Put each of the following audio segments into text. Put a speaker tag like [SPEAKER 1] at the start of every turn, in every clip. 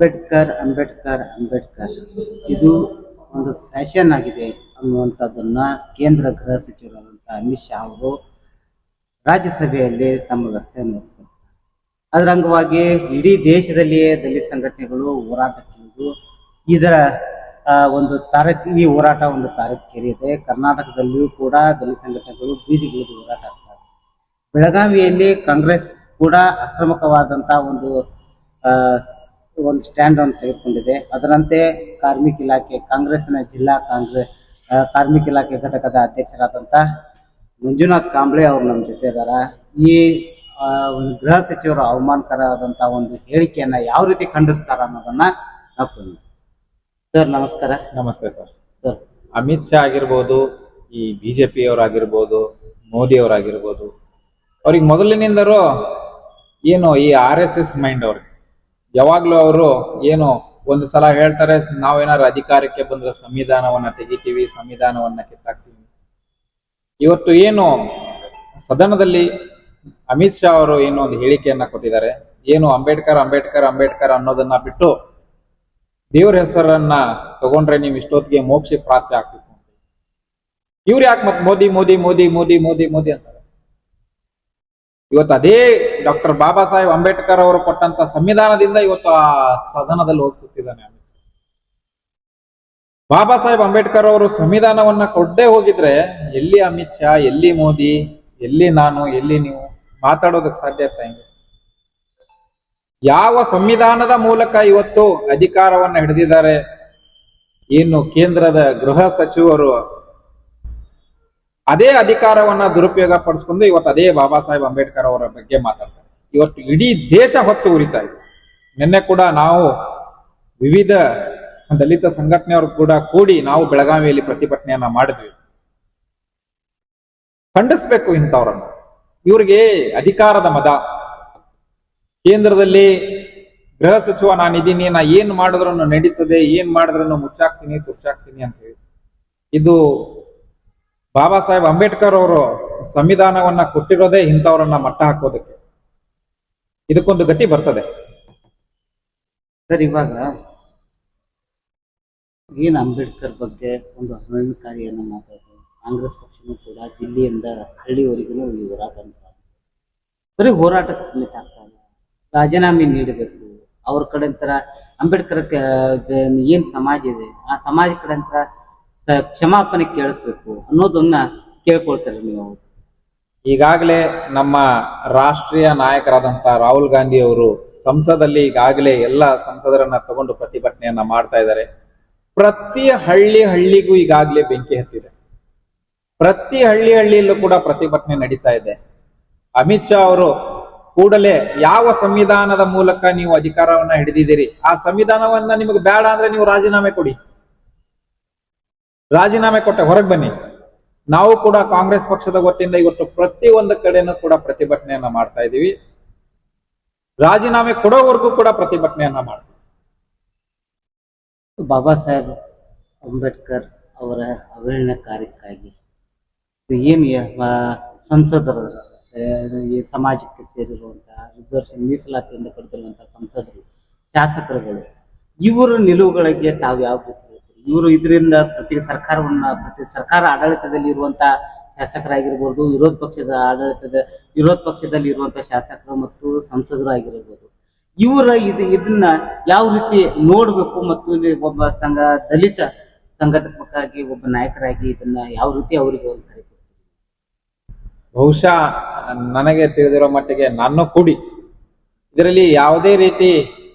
[SPEAKER 1] ಅಂಬೇಡ್ಕರ್ ಅಂಬೇಡ್ಕರ್ ಅಂಬೇಡ್ಕರ್. ಇದು ಒಂದು ಫ್ಯಾಷನ್ ಆಗಿದೆ ಅನ್ನುವಂಥದ್ದನ್ನ ಕೇಂದ್ರ ಗೃಹ ಸಚಿವರಾದಂಥ ಅಮಿತ್ ಶಾ ಅವರು ರಾಜ್ಯಸಭೆಯಲ್ಲಿ ತಮ್ಮ ವ್ಯಕ್ತಿಯನ್ನು ಅದರ ಅಂಗವಾಗಿ ಇಡೀ ದೇಶದಲ್ಲಿಯೇ ದಲಿತ ಸಂಘಟನೆಗಳು ಹೋರಾಟಕ್ಕಿಳಿದು ಇದರ ಒಂದು ತಾರಕ್, ಈ ಹೋರಾಟ ಒಂದು ತಾರಕ್ಕೇರಿದೆ ಕರ್ನಾಟಕದಲ್ಲಿಯೂ ಕೂಡ ದಲಿತ ಸಂಘಟನೆಗಳು ಬೀದಿಗಿಳಿದು ಹೋರಾಟ ಆಗ್ತವೆ ಬೆಳಗಾವಿಯಲ್ಲಿ ಕಾಂಗ್ರೆಸ್ ಕೂಡ ಅಕ್ರಮಕವಾದಂತಹ ಒಂದು ಒಂದು ಸ್ಟ್ಯಾಂಡ್ ಅನ್ನು ತೆಗೆದುಕೊಂಡಿದೆ. ಅದರಂತೆ ಕಾರ್ಮಿಕ ಇಲಾಖೆ ಕಾಂಗ್ರೆಸ್ನ ಜಿಲ್ಲಾ ಕಾಂಗ್ರೆಸ್ ಕಾರ್ಮಿಕ ಇಲಾಖೆ ಘಟಕದ ಅಧ್ಯಕ್ಷರಾದಂಥ ಮಂಜುನಾಥ್ ಕಾಂಬ್ಳೆ ಅವರು ನಮ್ಮ ಜೊತೆ ಇದ್ದಾರೆ ಈ ಒಂದು ಗೃಹ ಸಚಿವರು ಅವಮಾನಕರವಾದಂಥ ಒಂದು ಹೇಳಿಕೆಯನ್ನ ಯಾವ ರೀತಿ ಖಂಡಿಸ್ತಾರ ಅನ್ನೋದನ್ನ ನಾವು. ಸರ್ ನಮಸ್ಕಾರ.
[SPEAKER 2] ನಮಸ್ತೆ ಸರ್.
[SPEAKER 1] ಸರ್.
[SPEAKER 2] ಅಮಿತ್ ಶಾ ಆಗಿರ್ಬೋದು ಈ ಬಿಜೆಪಿ ಅವರಾಗಿರ್ಬೋದು ಮೋದಿ ಅವರಾಗಿರ್ಬೋದು ಅವ್ರಿಗೆ ಮೊದಲಿನಿಂದರೂ ಏನು ಈ ಆರ್ ಎಸ್ ಎಸ್ ಮೈಂಡ್ ಅವ್ರಿಗೆ ಯಾವಾಗ್ಲೂ ಅವರು ಏನು ಒಂದು ಸಲ ಹೇಳ್ತಾರೆ ನಾವೇನಾದ್ರು ಅಧಿಕಾರಕ್ಕೆ ಬಂದ್ರೆ ಸಂವಿಧಾನವನ್ನ ತೆಗಿತೀವಿ, ಸಂವಿಧಾನವನ್ನ ಕಿತ್ತಾಕ್ತೀವಿ. ಇವತ್ತು ಏನು ಸದನದಲ್ಲಿ ಅಮಿತ್ ಶಾ ಅವರು ಏನು ಒಂದು ಹೇಳಿಕೆಯನ್ನ ಕೊಟ್ಟಿದ್ದಾರೆ. ಏನು ಅಂಬೇಡ್ಕರ್ ಅಂಬೇಡ್ಕರ್ ಅಂಬೇಡ್ಕರ್ ಅನ್ನೋದನ್ನ ಬಿಟ್ಟು ದೇವ್ರ ಹೆಸರನ್ನ ತಗೊಂಡ್ರೆ ನೀವು ಇಷ್ಟೊತ್ತಿಗೆ ಮೋಕ್ಷ ಪ್ರಾಪ್ತಿ ಆಗ್ತಿತ್ತು ಇವ್ರು ಯಾಕೆ ಮತ್ ಮೋದಿ ಮೋದಿ ಮೋದಿ ಮೋದಿ ಮೋದಿ ಮೋದಿ ಅಂತಾರೆ? ಇವತ್ತು ಅದೇ ಡಾಕ್ಟರ್ ಬಾಬಾ ಸಾಹೇಬ್ ಅಂಬೇಡ್ಕರ್ ಅವರು ಕೊಟ್ಟಂತ ಸಂವಿಧಾನದಿಂದ ಇವತ್ತು ಆ ಸದನದಲ್ಲಿ ಹೋಗಿ ಕೂತಿದ್ದಾನೆ ಅಮಿತ್ ಶಾ. ಬಾಬಾ ಸಾಹೇಬ್ ಅಂಬೇಡ್ಕರ್ ಅವರು ಸಂವಿಧಾನವನ್ನ ಕೊಡ್ದೇ ಹೋಗಿದ್ರೆ ಎಲ್ಲಿ ಅಮಿತ್ ಶಾ, ಎಲ್ಲಿ ಮೋದಿ, ಎಲ್ಲಿ ನಾನು, ಎಲ್ಲಿ ನೀವು ಮಾತಾಡೋದಕ್ಕೆ ಸಾಧ್ಯ ಆಗ್ತಾ ಯಾವ ಸಂವಿಧಾನದ ಮೂಲಕ ಇವತ್ತು ಅಧಿಕಾರವನ್ನ ಹಿಡಿದಿದ್ದಾರೆ? ಏನು ಕೇಂದ್ರದ ಗೃಹ ಸಚಿವರು ಅದೇ ಅಧಿಕಾರವನ್ನ ದುರುಪಯೋಗ ಪಡಿಸ್ಕೊಂಡು ಇವತ್ತು ಅದೇ ಬಾಬಾ ಸಾಹೇಬ್ ಅಂಬೇಡ್ಕರ್ ಅವರ ಬಗ್ಗೆ ಮಾತಾಡ್ತಾರೆ. ಇವತ್ತು ಇಡೀ ದೇಶ ಹೊತ್ತು ಉರಿತಾ ಇದೆ. ನಿನ್ನೆ ಕೂಡ ನಾವು ವಿವಿಧ ದಲಿತ ಸಂಘಟನೆಯವರು ಕೂಡ ಕೂಡಿ ನಾವು ಬೆಳಗಾವಿಯಲ್ಲಿ ಪ್ರತಿಭಟನೆಯನ್ನ ಮಾಡಿದ್ವಿ. ಖಂಡಿಸ್ಬೇಕು ಇಂಥವ್ರನ್ನ. ಇವ್ರಿಗೆ ಅಧಿಕಾರದ ಮದ. ಕೇಂದ್ರದಲ್ಲಿ ಗೃಹ ಸಚಿವ ನಾನಿದ್ದೀನಿ ನಾ ಏನ್ ಮಾಡಿದ್ರು ನಡೀತದೆ, ಏನ್ ಮಾಡಿದ್ರು ಮುಚ್ಚಾಕ್ತೀನಿ ತುಚ್ಚಾಕ್ತೀನಿ ಅಂತ ಹೇಳಿ. ಇದು ಬಾಬಾ ಸಾಹೇಬ್ ಅಂಬೇಡ್ಕರ್ ಅವರು ಸಂವಿಧಾನವನ್ನ ಕೊಟ್ಟಿರೋದೇ ಇಂಥವ್ರನ್ನ ಮಟ್ಟ ಹಾಕೋದಕ್ಕೆ. ಇದಕ್ಕೊಂದು ಗತಿ ಬರ್ತದೆ.
[SPEAKER 1] ಸರ್, ಇವಾಗ ಏನ್ ಅಂಬೇಡ್ಕರ್ ಬಗ್ಗೆ ಒಂದು ಅನುಕಾರಿಯನ್ನು ಮಾತಾಡ್ತಾರೆ ಕಾಂಗ್ರೆಸ್ ಪಕ್ಷನೂ ಕೂಡ ದಿಲ್ಲಿಯಿಂದ ಹಳ್ಳಿವರೆಗೂ ಈ ಹೋರಾಟ. ಬರೀ ಹೋರಾಟಕ್ಕೆ ಸಮೇತ ಆಗ್ತಾ ಇಲ್ಲ. ರಾಜೀನಾಮೆ ನೀಡಬೇಕು. ಅವ್ರ ಕಡೆಂತರ ಅಂಬೇಡ್ಕರ್ ಏನ್ ಸಮಾಜ ಇದೆ? ಆ ಸಮಾಜ ಕಡೆಂತರ ಸ- ಕ್ಷಮಾಪಣೆ ಕೇಳಿಸ್ಬೇಕು ಅನ್ನೋದನ್ನ ಕೇಳ್ಕೊಳ್ತಾರೆ ನೀವು.
[SPEAKER 2] ಈಗಾಗಲೇ ನಮ್ಮ ರಾಷ್ಟ್ರೀಯ ನಾಯಕರಾದಂತ ರಾಹುಲ್ ಗಾಂಧಿ ಅವರು ಸಂಸದಲ್ಲಿ ಈಗಾಗಲೇ ಎಲ್ಲ ಸಂಸದರನ್ನ ತಗೊಂಡು ಪ್ರತಿಭಟನೆಯನ್ನ ಮಾಡ್ತಾ ಇದ್ದಾರೆ. ಪ್ರತಿ ಹಳ್ಳಿ ಹಳ್ಳಿಗೂ ಈಗಾಗಲೇ ಬೆಂಕಿ ಹತ್ತಿದೆ. ಪ್ರತಿ ಹಳ್ಳಿ ಹಳ್ಳಿಯಲ್ಲೂ ಕೂಡ ಪ್ರತಿಭಟನೆ ನಡೀತಾ ಇದೆ. ಅಮಿತ್ ಶಾ ಅವರು ಕೂಡಲೇ ಯಾವ ಸಂವಿಧಾನದ ಮೂಲಕ ನೀವು ಅಧಿಕಾರವನ್ನ ಹಿಡಿದಿದ್ದೀರಿ? ಆ ಸಂವಿಧಾನವನ್ನ ನಿಮಗೆ ಬೇಡ ಅಂದ್ರೆ ನೀವು ರಾಜೀನಾಮೆ ಕೊಡಿ. ರಾಜೀನಾಮೆ ಕೊಟ್ಟೆ ಹೊರಗೆ ಬನ್ನಿ ನಾವು ಕೂಡ ಕಾಂಗ್ರೆಸ್ ಪಕ್ಷದ ವತಿಯಿಂದ ಇವತ್ತು ಪ್ರತಿ ಒಂದು ಕಡೆನೂ ಕೂಡ ಪ್ರತಿಭಟನೆಯನ್ನ ಮಾಡ್ತಾ ಇದ್ದೀವಿ ರಾಜೀನಾಮೆ ಕೊಡೋವರೆಗೂ ಕೂಡ ಪ್ರತಿಭಟನೆಯನ್ನ ಮಾಡ್ತೀವಿ
[SPEAKER 1] ಬಾಬಾ ಸಾಹೇಬ್ ಅಂಬೇಡ್ಕರ್ ಅವರ ಅವೇಳನ ಕಾರ್ಯಕ್ಕಾಗಿ ಏನು ಸಂಸದರು ಈ ಸಮಾಜಕ್ಕೆ ಸೇರಿರುವಂತಹ ವಿದ್ವರ್ಷ ಮೀಸಲಾತಿಯಿಂದ ಪಡೆದಿರುವಂತಹ ಸಂಸದರು, ಶಾಸಕರುಗಳು, ಇವರ ನಿಲುವುಗಳಿಗೆ ತಾವು ಯಾವ ರೀತಿ? ಇವರು ಇದರಿಂದ ಪ್ರತಿ ಸರ್ಕಾರವನ್ನ, ಪ್ರತಿ ಸರ್ಕಾರ ಆಡಳಿತದಲ್ಲಿ ಇರುವಂತಹ ಶಾಸಕರಾಗಿರ್ಬೋದು, ವಿರೋಧ ಪಕ್ಷದ ಆಡಳಿತದ, ವಿರೋಧ ಪಕ್ಷದಲ್ಲಿ ಇರುವಂತಹ ಶಾಸಕರು ಮತ್ತು ಸಂಸದರು ಆಗಿರ್ಬೋದು. ಇವರ ಇದು, ಇದನ್ನ ಯಾವ ರೀತಿ ನೋಡಬೇಕು ಮತ್ತು ಇಲ್ಲಿ ಒಬ್ಬ ಸಂಘ, ದಲಿತ ಸಂಘಟನಾತ್ಮಕವಾಗಿ ಒಬ್ಬ ನಾಯಕರಾಗಿ ಇದನ್ನ ಯಾವ ರೀತಿ ಅವರಿಗೆ ಒಂದು
[SPEAKER 2] ಬಹುಶಃ ನನಗೆ ತಿಳಿದಿರೋ ಮಟ್ಟಿಗೆ ನಾನು ಕೂಡಿ ಇದರಲ್ಲಿ ಯಾವುದೇ ರೀತಿ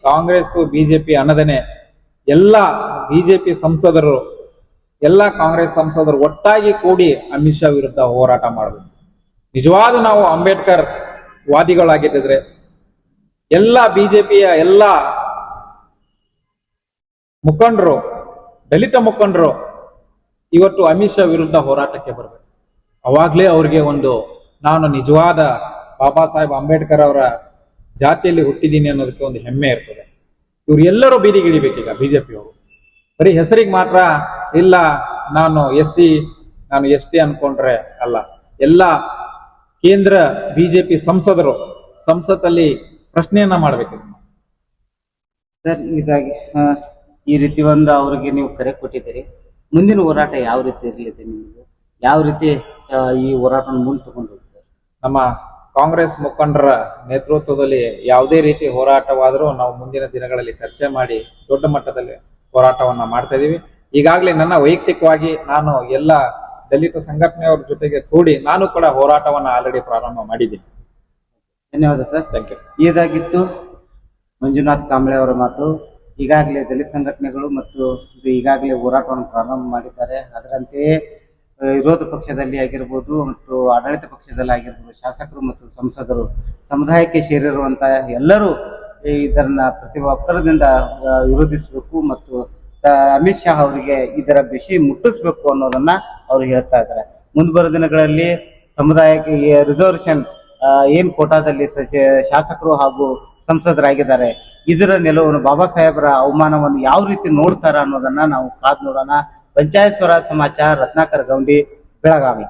[SPEAKER 2] ಕಾಂಗ್ರೆಸ್ ಬಿಜೆಪಿ ಅನ್ನದನೆ ಎಲ್ಲ ಬಿಜೆಪಿ ಸಂಸದರು, ಎಲ್ಲ ಕಾಂಗ್ರೆಸ್ ಸಂಸದರು ಒಟ್ಟಾಗಿ ಕೂಡಿ ಅಮಿತ್ ಶಾ ವಿರುದ್ಧ ಹೋರಾಟ ಮಾಡಬೇಕು. ನಿಜವಾದ ನಾವು ಅಂಬೇಡ್ಕರ್ ವಾದಿಗಳಾಗಿದ್ದರೆ ಎಲ್ಲ ಬಿಜೆಪಿಯ ಎಲ್ಲ ಮುಖಂಡರು, ದಲಿತ ಮುಖಂಡರು ಇವತ್ತು ಅಮಿತ್ ಶಾ ವಿರುದ್ಧ ಹೋರಾಟಕ್ಕೆ ಬರಬೇಕು. ಅವಾಗಲೇ ಅವ್ರಿಗೆ ಒಂದು ನಾನು ನಿಜವಾದ ಬಾಬಾ ಸಾಹೇಬ್ ಅಂಬೇಡ್ಕರ್ ಅವರ ಜಾತಿಯಲ್ಲಿ ಹುಟ್ಟಿದ್ದೀನಿ ಅನ್ನೋದಕ್ಕೆ ಒಂದು ಹೆಮ್ಮೆ ಇರ್ತದೆ. ಇವ್ರು ಎಲ್ಲರೂ ಬೀದಿಗಿಳಿಬೇಕೀಗ ಬಿಜೆಪಿ ಅವರು. ಬರೀ ಹೆಸರಿಗೆ ಮಾತ್ರ ಇಲ್ಲ ನಾನು ಎಸ್ ಸಿ ನಾನು ಎಸ್ ಟಿ ಅನ್ಕೊಂಡ್ರೆ ಅಲ್ಲ. ಎಲ್ಲ ಕೇಂದ್ರ ಬಿಜೆಪಿ ಸಂಸದರು ಸಂಸತ್ತಲ್ಲಿ ಪ್ರಶ್ನೆಯನ್ನ ಮಾಡ್ಬೇಕು.
[SPEAKER 1] ಸರ್ ಇದಾಗಿ ಈ ರೀತಿ ಒಂದು ಅವರಿಗೆ ನೀವು ಕರೆ ಕೊಟ್ಟಿದ್ದೀರಿ. ಮುಂದಿನ ಹೋರಾಟ ಯಾವ ರೀತಿ ಇರಲಿದೆ ನಿಮಗೆ ಯಾವ ರೀತಿ ಈ ಹೋರಾಟವನ್ನು ಮುಂದೆ ತಗೊಂಡು ಹೋಗ್ತಾರೆ?
[SPEAKER 2] ನಮ್ಮ ಕಾಂಗ್ರೆಸ್ ಮುಖಂಡರ ನೇತೃತ್ವದಲ್ಲಿ ಯಾವುದೇ ರೀತಿ ಹೋರಾಟವಾದರೂ ನಾವು ಮುಂದಿನ ದಿನಗಳಲ್ಲಿ ಚರ್ಚೆ ಮಾಡಿ ದೊಡ್ಡ ಮಟ್ಟದಲ್ಲಿ ಹೋರಾಟವನ್ನ ಮಾಡ್ತಾ ಇದೀವಿ. ಈಗಾಗಲೇ ನನ್ನ ವೈಯಕ್ತಿಕವಾಗಿ ನಾನು ಎಲ್ಲ ದಲಿತ ಸಂಘಟನೆಯವ್ರ ಜೊತೆಗೆ ಕೂಡಿ ನಾನು ಕೂಡ ಹೋರಾಟವನ್ನ ಆಲ್ರೆಡಿ ಪ್ರಾರಂಭ ಮಾಡಿದ್ದೀನಿ.
[SPEAKER 1] ಧನ್ಯವಾದ ಸರ್.
[SPEAKER 2] ಥ್ಯಾಂಕ್ ಯು
[SPEAKER 1] ಇದಾಗಿತ್ತು ಮಂಜುನಾಥ್ ಕಾಂಬ್ಳೆ ಅವರ ಮಾತು. ಈಗಾಗಲೇ ದಲಿತ ಸಂಘಟನೆಗಳು ಮತ್ತು ಈಗಾಗಲೇ ಹೋರಾಟವನ್ನು ಪ್ರಾರಂಭ ಮಾಡಿದ್ದಾರೆ. ಅದರಂತೆಯೇ ವಿರೋಧ ಪಕ್ಷದಲ್ಲಿ ಆಗಿರ್ಬೋದು ಮತ್ತು ಆಡಳಿತ ಪಕ್ಷದಲ್ಲಿ ಆಗಿರ್ಬೋದು, ಶಾಸಕರು ಮತ್ತು ಸಂಸದರು ಸಮುದಾಯಕ್ಕೆ ಸೇರಿರುವಂತಹ ಎಲ್ಲರೂ ಇದನ್ನ ಪ್ರತಿ ಒತ್ತಡದಿಂದ ವಿರೋಧಿಸಬೇಕು ಮತ್ತು ಅಮಿತ್ ಶಾ ಅವರಿಗೆ ಇದರ ಬಿಸಿ ಮುಟ್ಟಿಸ್ಬೇಕು ಅನ್ನೋದನ್ನ ಅವ್ರು ಹೇಳ್ತಾ ಇದ್ದಾರೆ. ಮುಂದೆ ಬರೋ ದಿನಗಳಲ್ಲಿ ಸಮುದಾಯಕ್ಕೆ ರಿಸರ್ವೇಶನ್ ಏನ್ ಕೋಟಾದಲ್ಲಿ ಶಾಸಕರು ಹಾಗೂ ಸಂಸದರಾಗಿದ್ದಾರೆ, ಇದರ ನೆಲವನ್ನು ಬಾಬಾ ಸಾಹೇಬರ ಅವಮಾನವನ್ನು ಯಾವ ರೀತಿ ನೋಡ್ತಾರ ಅನ್ನೋದನ್ನ ನಾವು ಕಾದ್ ನೋಡೋಣ. ಪಂಚಾಯತ್ ಸ್ವರಾಜ್ ಸಮಾಚಾರ, ರತ್ನಾಕರ್ ಗೌಂಡಿ, ಬೆಳಗಾವಿ.